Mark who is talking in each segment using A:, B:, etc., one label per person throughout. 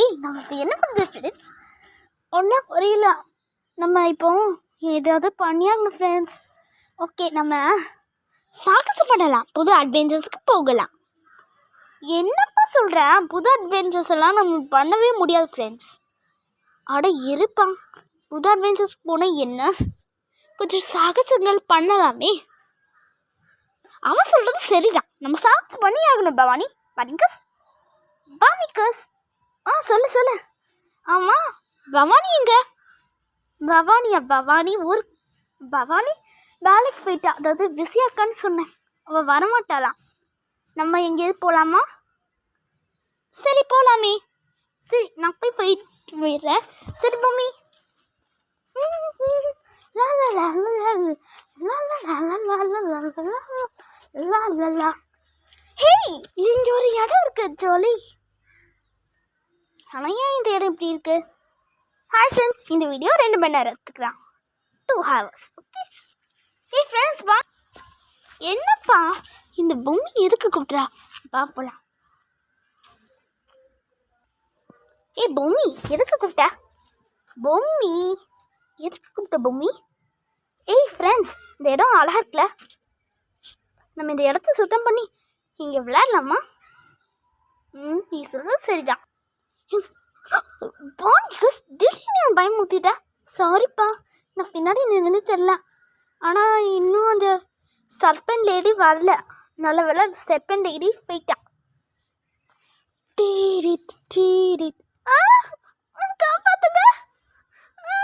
A: ஏய் நம்ம இப்போ என்ன பண்ணுறது ஃப்ரெண்ட்ஸ் ஒன்றும் புரியல. நம்ம இப்போ ஏதாவது பண்ணியாகணும் ஃப்ரெண்ட்ஸ் ஓகே நம்ம சாகசம் பண்ணலாம். புது அட்வென்ச்சர்ஸ்க்கு போகலாம். என்னப்பா சொல்கிறேன் புது அட்வென்ச்சர்ஸ் எல்லாம் நம்ம பண்ணவே முடியாது ஃப்ரெண்ட்ஸ் அட இருப்பான் புது அட்வென்ச்சர்ஸ் போனால் என்ன? கொஞ்சம் சாகசங்கள் பண்ணலாமே. அவன் சொல்கிறது சரிதான். நம்ம சாகசம் பண்ணி ஆகணும் பவானி. வரீங்கஸ் பாமிக்கஸ் ஆ சொல்லு சொல்லு ஆமாம் பவானி எங்க பவானியா பவானி ஊர் பவானி வேலைக்கு போயிட்டா அதாவது பிஸியாக்கான்னு சொன்னேன் அவள் வரமாட்டாளாம் நம்ம எங்கேயாவது போகலாமா சரி போகலாமே சரி நான் போய் போயிட்டு போயிடுறேன் சரி மம்மி ஹே இங்கே ஒரு இடம் இருக்குது ஜோலி ஆனால் ஏன் இந்த இடம் இப்படி இருக்கு? ஹாய் ஃப்ரெண்ட்ஸ் இந்த வீடியோ ரெண்டு மணி நேரத்துக்கு தான். டூ ஹவர்ஸ் ஓகே ஏய் ஃப்ரெண்ட்ஸ் வா. என்னப்பா? இந்த பொம்மி எதுக்கு கூப்பிட்றா? வா ஏய் பொம்மி எதுக்கு கூப்பிட்ட? பொம்மி எதுக்கு கூப்பிட்ட பொம்மி? ஏய் ஃப்ரெண்ட்ஸ் இந்த இடம் அழகாக இருக்குல்ல? நம்ம இந்த இடத்த சுத்தம் பண்ணி இங்கே விளையாடலாமா? ம் நீ சொல்கிறது சரிதான். பாண்டிகஸ் திடீர்னு நான் பயமுறுத்திட்டேன் சாரிப்பா நான் பின்னாடி நின்று தெரில ஆனால் இன்னும் அந்த சர்பன் லேடி வரல நல்ல வேலை அந்த சர்பன் லேடி போயிட்டா டீரிட் டீரிட் ஆ காப்பாத்துங்க ஆ!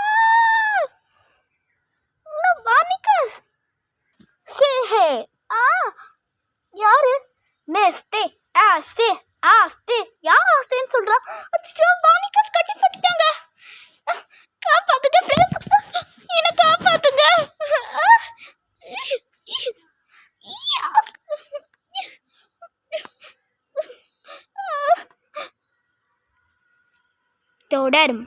A: இன்னும் ஹே ஆ யாரு மேஸ்டே ஆ ஸ்டே ஆ ஸ்டே யார் அஸ்தேன்னு சொல்றா? அச்சோ வானிகஸ் கட்டி போட்டுட்டாங்க. அஹ், காப்பாத்துங்க ஃப்ரெண்ட்ஸ் என்ன காப்பாத்துங்க. தொடரும்.